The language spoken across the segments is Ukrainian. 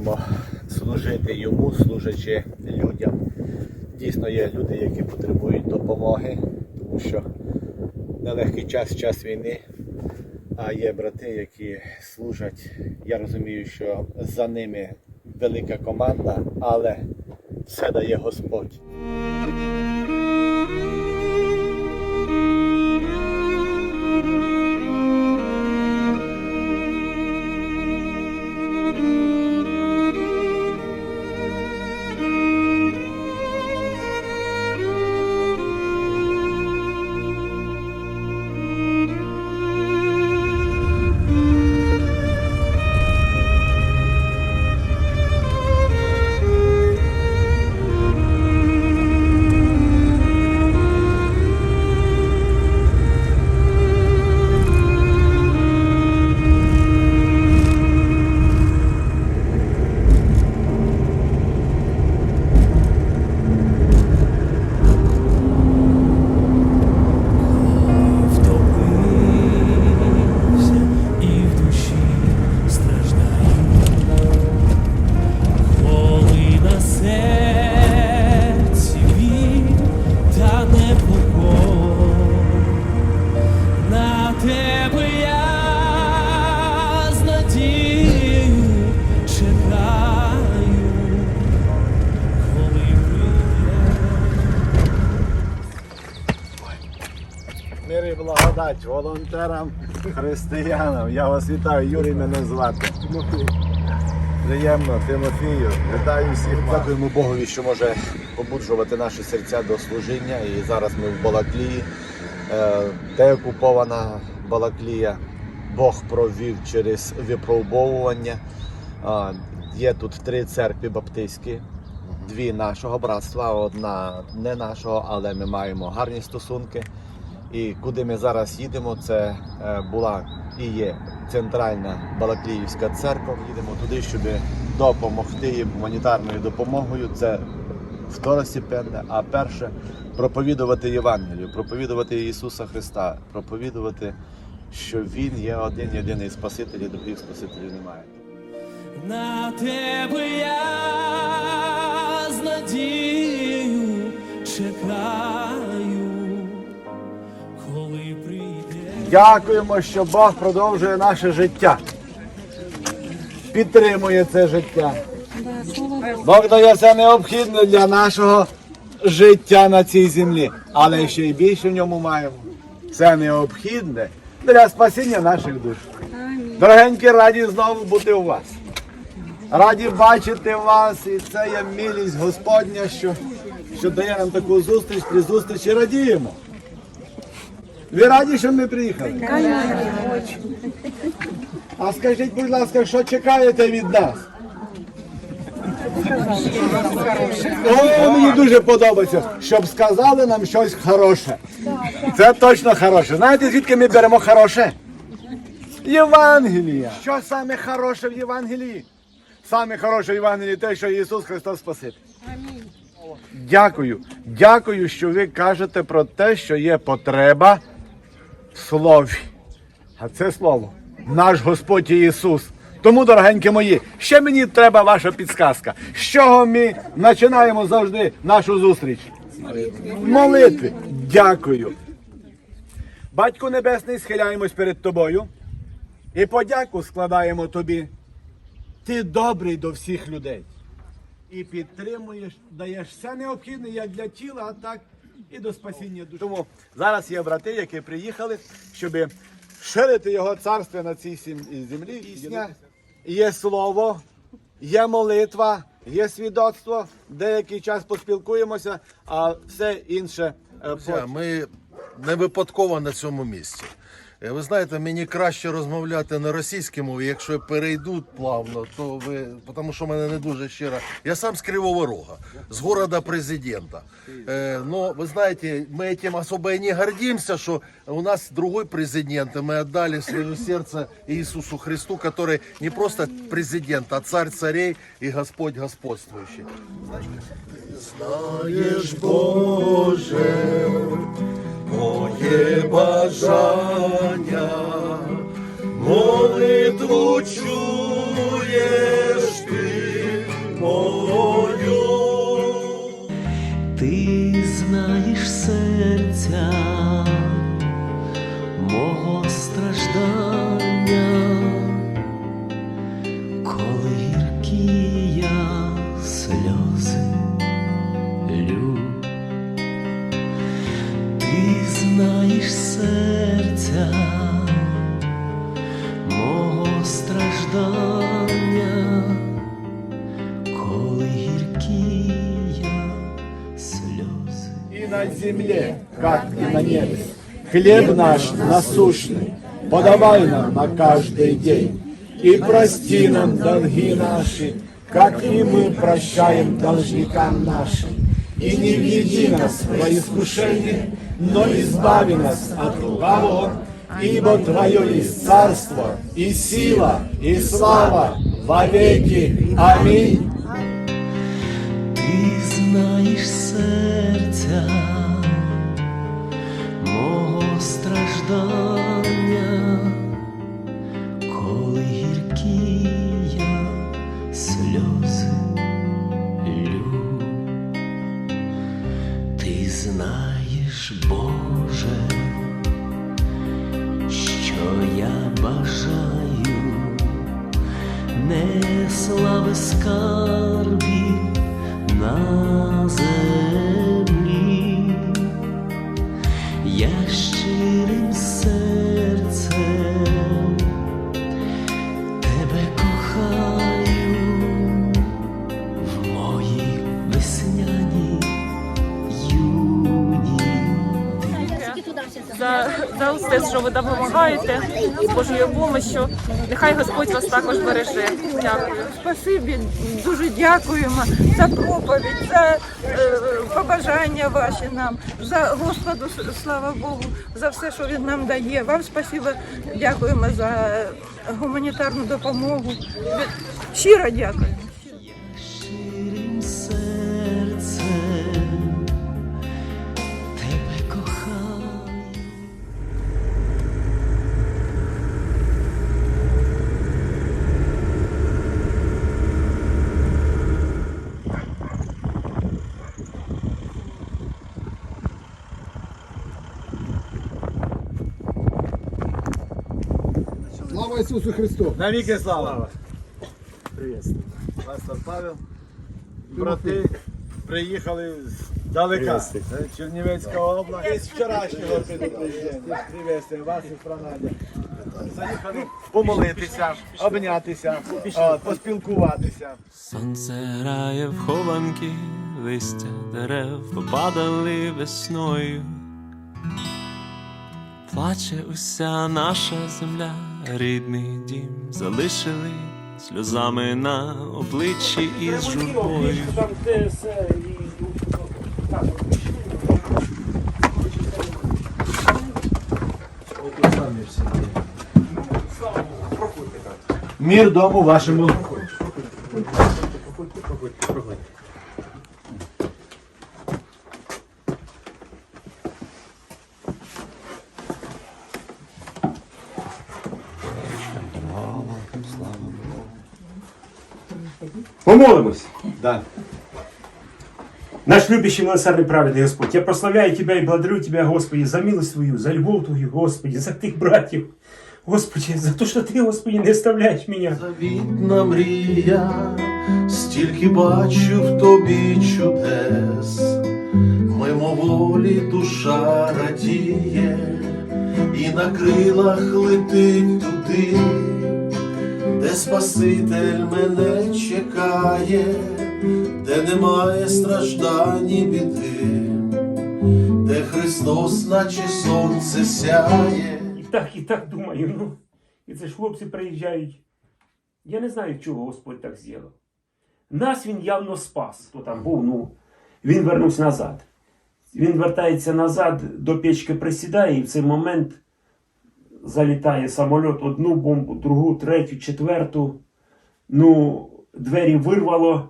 можемо служити йому, служачи людям. Дійсно є люди, які потребують допомоги, тому що нелегкий час, час війни. А є брати, які служать. Я розумію, що за ними велика команда, але все дає Господь. Благодать волонтерам, християнам. Я вас вітаю, Юрій мене звати. Приємно, Тимофію. Вітаю всіх. Дякуємо Богові, що може побуджувати наші серця до служіння. І зараз ми в Балаклії, е, де окупована Балаклія. Бог провів через випробовування. Є тут три церкви баптистські, дві нашого братства, одна не нашого, але ми маємо гарні стосунки. І куди ми зараз їдемо, це е, була і є центральна Балакліївська церква. Їдемо туди, щоб допомогти їм гуманітарною допомогою. Це второстепенне, а перше проповідувати Євангелію, проповідувати Ісуса Христа, проповідувати, що Він є один єдиний Спаситель, і других Спасителів немає. На тебе я з надією чекаю, Дякуємо, що Бог продовжує наше життя. Підтримує це життя. Бог дає все необхідне для нашого життя на цій землі. Але ще й більше в ньому маємо. Все необхідне для спасіння наших душ. Дорогенькі, раді знову бути у вас. Раді бачити вас, і це є милість Господня, що, що дає нам таку зустріч, при зустрічі радіємо. Ви раді, що ми приїхали? А скажіть, будь ласка, що чекаєте від нас? О, мені дуже подобається, щоб сказали нам щось хороше. Це точно хороше. Знаєте, звідки ми беремо хороше? Євангелія. Що саме хороше в Євангелії? Саме хороше в Євангелії те, що Ісус Христос Спаситель. Дякую. Дякую, що ви кажете про те, що є потреба слові. А це слово наш Господь Ісус. Тому, дорогенькі мої, ще мені треба ваша підсказка. З чого ми починаємо завжди нашу зустріч? Молитви. Дякую. Батько Небесний, схиляємось перед тобою і подяку складаємо тобі. Ти добрий до всіх людей. І підтримуєш, даєш все необхідне як для тіла, так і до спасіння душі. Тому зараз є брати, які приїхали, щоб ширити його царство на цій землі. Пісня, є слово, є молитва, є свідоцтво. Деякий час поспілкуємося, а все інше е, Друзі. Ми не випадково на цьому місці. Е, Ви знаєте, мені краще розмовляти на російській мові, якщо перейдуть плавно, то ви, тому що в мене не дуже щира. Я сам з Кривого Рога, з города президента. Е, но вы знаете, мы этим особо и не гордимся, что у нас другой президент, и мы отдали свое сердце Иисусу Христу, который не просто президент, а царь царей и Господь господствующий. Знаєш, Боже, моє бажання, молитву чуєш Ти знаєш серця мого страждання, коли гіркі я сльози. И на земле, как и на небе. Хлеб наш насущный, подавай нам на каждый день. И прости нам долги наши, как и мы прощаем должникам нашим. И не введи нас во искушение, но избави нас от лукавого, ибо Твое есть царство, и сила, и слава во веки. Аминь. Ти знаєш серця мого страждання, слави скарбів на землі, ви допомагаєте з Божою допомогою. Нехай Господь вас також береже. Дякую. Спасибі, дуже дякуємо за проповідь, за е, побажання ваші нам, за Господу, слава Богу, за все, що Він нам дає. Вам спасибо, дякуємо за гуманітарну допомогу. Щиро дякую. Слава Ісусу Христу! Навіки слава! Приветствую. Пастор Павел. Брати приїхали здалека. Це Чернівецька область. З вчорашнього предупреждення. Приветствую вас і Франадя. Заїхали помолитися, обнятися, поспілкуватися. Сонце грає в хованки, листя дерев попадали весною. Плаче уся наша земля, рідний дім залишили сльозами на обличчі і з журбою. Мір дому вашому. Помолимось. Да. Наш любящий, милосердный, праведный Господь, я прославляю Тебя и благодарю Тебя, Господи, за милость Твою, за любовь Твою, Господи, за Тых братьев, Господи, за то, что Ты, Господи, не оставляешь меня. Завітна мрія, стільки бачу в тобі чудес, мимоволі душа радіє, і на крилах летить туди, де Спаситель мене чекає, де немає страждань і біди, де Христос, наче сонце сяє. І так, і так думаю, ну. І це ж хлопці приїжджають. Я не знаю, чого Господь так зробив. Нас він явно спас, хто там був, ну, він вернувся назад. Він вертається назад, до печки присідає, і в цей момент залітає самоліт, одну бомбу, другу, третю, четверту. Ну, двері вирвало,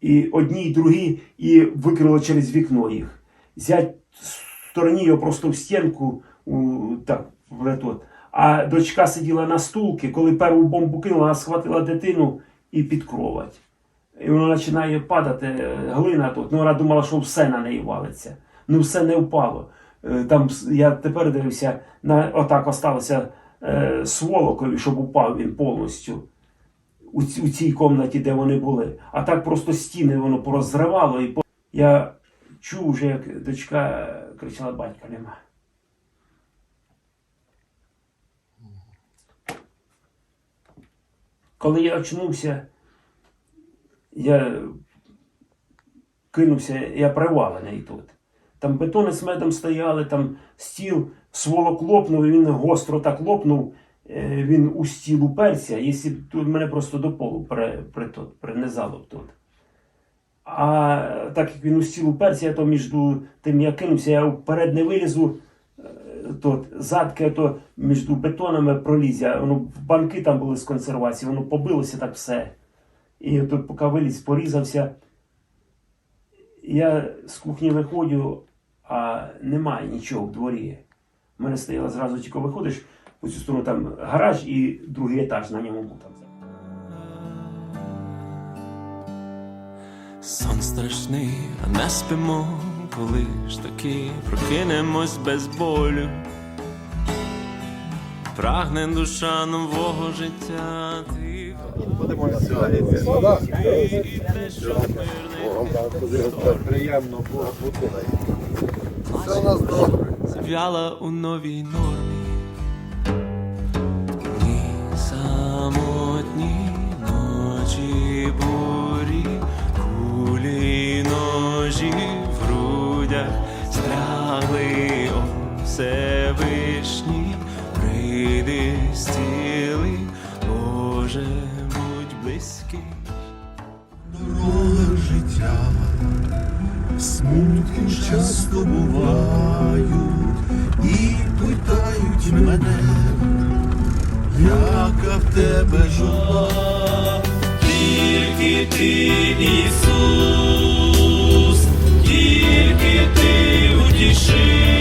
і одні, і другі, і викрило через вікно їх. Зять стороні його просто в стінку, так, етот. А дочка сиділа на стулці, коли першу бомбу кинула, вона схватила дитину і під кровать. І вона починає падати, е, глина тут. Ну, вона думала, що все на неї валиться. ну все не впало. Е, Там я тепер дивився, на отак осталося е, сволокові, щоб упав він повністю у, ці- у цій кімнаті, де вони були. А так просто стіни воно порозривало. І по... Я чув вже, як дочка кричала: батька нема. Коли я очнувся, я кинувся, я привалений тут. Там бетони з медом стояли, там стіл, сволок лопнув, і він гостро так лопнув, е, він у стіл уперся, якщо тут мене просто до полу при, при, тут. А так як він у стіл уперся, я то між тим я кинувся, я вперед не вилізу, е, тут задки то між бетонами проліз. Я, воно, банки там були з консервації, воно побилося так все. І тут поки виліз, порізався. Я з кухні виходжу, а немає нічого в дворі. У мене стояла зразу тільки виходиш по цю сторону там гараж і другий етаж на ньому був там. Сон страшний, а не спимо, коли ж таки прокинемось без болю. Прагне душа нового життя. Ти Приємно, Бога Все у нас добре. Зв'яла у новій нормі. рідкі часто бувають і питають мене, яка в тебе жила, тільки ти, Ісус, тільки ти утішив.